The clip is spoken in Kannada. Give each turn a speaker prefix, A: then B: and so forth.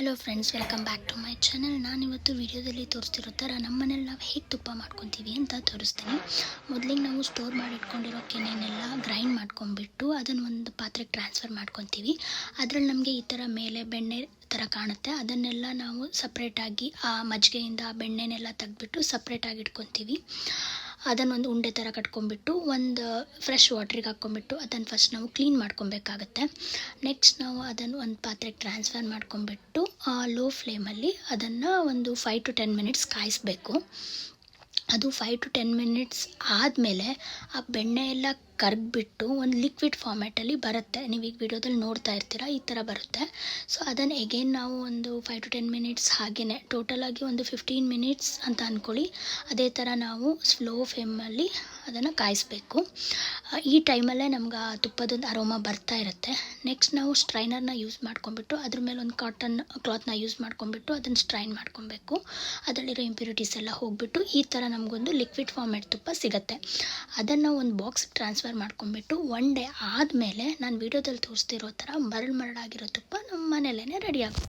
A: Hello friends welcome back to my channel ನಾನಿವತ್ತು ವಿಡಿಯೋದಲ್ಲಿ ತೋರಿಸ್ತಿರೋ ಥರ ನಮ್ಮ ನಾವು ಹೇಗೆ ತುಪ್ಪ ಮಾಡ್ಕೊತೀವಿ ಅಂತ ತೋರಿಸ್ತೀನಿ. ಮೊದಲಿಗೆ ನಾವು ಸ್ಟೋರ್ ಮಾಡಿ ಇಟ್ಕೊಂಡಿರೋ ಕೆನೆನೆಲ್ಲ ಗ್ರೈಂಡ್ ಮಾಡ್ಕೊಂಡ್ಬಿಟ್ಟು ಅದನ್ನು ಒಂದು ಪಾತ್ರೆಗೆ ಟ್ರಾನ್ಸ್ಫರ್ ಮಾಡ್ಕೊತೀವಿ. ಅದರಲ್ಲಿ ನಮಗೆ ಈ ಥರ ಮೇಲೆ ಬೆಣ್ಣೆ ಥರ ಕಾಣುತ್ತೆ. ಅದನ್ನೆಲ್ಲ ನಾವು ಸಪ್ರೇಟಾಗಿ ಆ ಮಜ್ಜಿಗೆಯಿಂದ ಆ ಬೆಣ್ಣೆನೆಲ್ಲ ತೆಗೆದ್ಬಿಟ್ಟು ಸಪ್ರೇಟಾಗಿ ಇಟ್ಕೊತೀವಿ. ಅದನ್ನೊಂದು ಉಂಡೆ ಥರ ಕಟ್ಕೊಂಡ್ಬಿಟ್ಟು ಒಂದು ಫ್ರೆಶ್ ವಾಟ್ರಿಗೆ ಹಾಕ್ಕೊಂಬಿಟ್ಟು ಅದನ್ನು ಫಸ್ಟ್ ನಾವು ಕ್ಲೀನ್ ಮಾಡ್ಕೊಬೇಕಾಗತ್ತೆ. ನೆಕ್ಸ್ಟ್ ನಾವು ಅದನ್ನು ಒಂದು ಪಾತ್ರೆಗೆ ಟ್ರಾನ್ಸ್ಫರ್ ಮಾಡ್ಕೊಂಬಿಟ್ಟು ಲೋ ಫ್ಲೇಮಲ್ಲಿ ಅದನ್ನು ಒಂದು ಫೈವ್ ಟು ಟೆನ್ ಮಿನಿಟ್ಸ್ ಕಾಯಿಸ್ಬೇಕು. ಅದು ಫೈವ್ ಟು ಟೆನ್ ಮಿನಿಟ್ಸ್ ಆದಮೇಲೆ ಆ ಬೆಣ್ಣೆ ಎಲ್ಲ ಕರಗಿಬಿಟ್ಟು ಒಂದು ಲಿಕ್ವಿಡ್ ಫಾರ್ಮ್ಯಾಟಲ್ಲಿ ಬರುತ್ತೆ. ನೀವು ಈಗ ವಿಡಿಯೋದಲ್ಲಿ ನೋಡ್ತಾ ಇರ್ತೀರ, ಈ ಥರ ಬರುತ್ತೆ. ಸೊ ಅದನ್ನು ಎಗೇನ್ ನಾವು ಒಂದು ಫೈವ್ ಟು ಟೆನ್ ಮಿನಿಟ್ಸ್ ಹಾಗೇ ಟೋಟಲಾಗಿ ಒಂದು ಫಿಫ್ಟೀನ್ ಮಿನಿಟ್ಸ್ ಅಂತ ಅಂದ್ಕೊಳ್ಳಿ ಅದೇ ಥರ ನಾವು ಸ್ಲೋ ಫ್ಲೇಮಲ್ಲಿ ಅದನ್ನು ಕಾಯಿಸ್ಬೇಕು. ಈ ಟೈಮಲ್ಲೇ ನಮ್ಗೆ ಆ ತುಪ್ಪದೊಂದು ಅರೋಮ ಬರ್ತಾ ಇರುತ್ತೆ. ನೆಕ್ಸ್ಟ್ ನಾವು ಸ್ಟ್ರೈನರ್ನ ಯೂಸ್ ಮಾಡ್ಕೊಂಬಿಟ್ಟು ಅದ್ರ ಮೇಲೆ ಒಂದು ಕಾಟನ್ ಕ್ಲಾತ್ನ ಯೂಸ್ ಮಾಡ್ಕೊಂಬಿಟ್ಟು ಅದನ್ನು ಸ್ಟ್ರೈನ್ ಮಾಡ್ಕೊಬೇಕು. ಅದರಲ್ಲಿರೋ ಇಂಪ್ಯೂರಿಟೀಸ್ ಎಲ್ಲ ಹೋಗ್ಬಿಟ್ಟು ಈ ಥರ ನಮಗೊಂದು ಲಿಕ್ವಿಡ್ ಫಾರ್ಮೆಟ್ ತುಪ್ಪ ಸಿಗುತ್ತೆ. ಅದನ್ನು ಒಂದು ಬಾಕ್ಸ್ ಟ್ರಾನ್ಸ್ಫರ್ ಮಾಡ್ಕೊಂಡ್ಬಿಟ್ಟು ಒನ್ ಡೇ ಆದಮೇಲೆ ನಾನು ವೀಡಿಯೋದಲ್ಲಿ ತೋರಿಸ್ತಿರೋ ಥರ ಮರಳು ಮರಳಾಗಿರೋ ತುಪ್ಪ ನಮ್ಮ ಮನೇಲೇ ರೆಡಿ ಆಗುತ್ತೆ.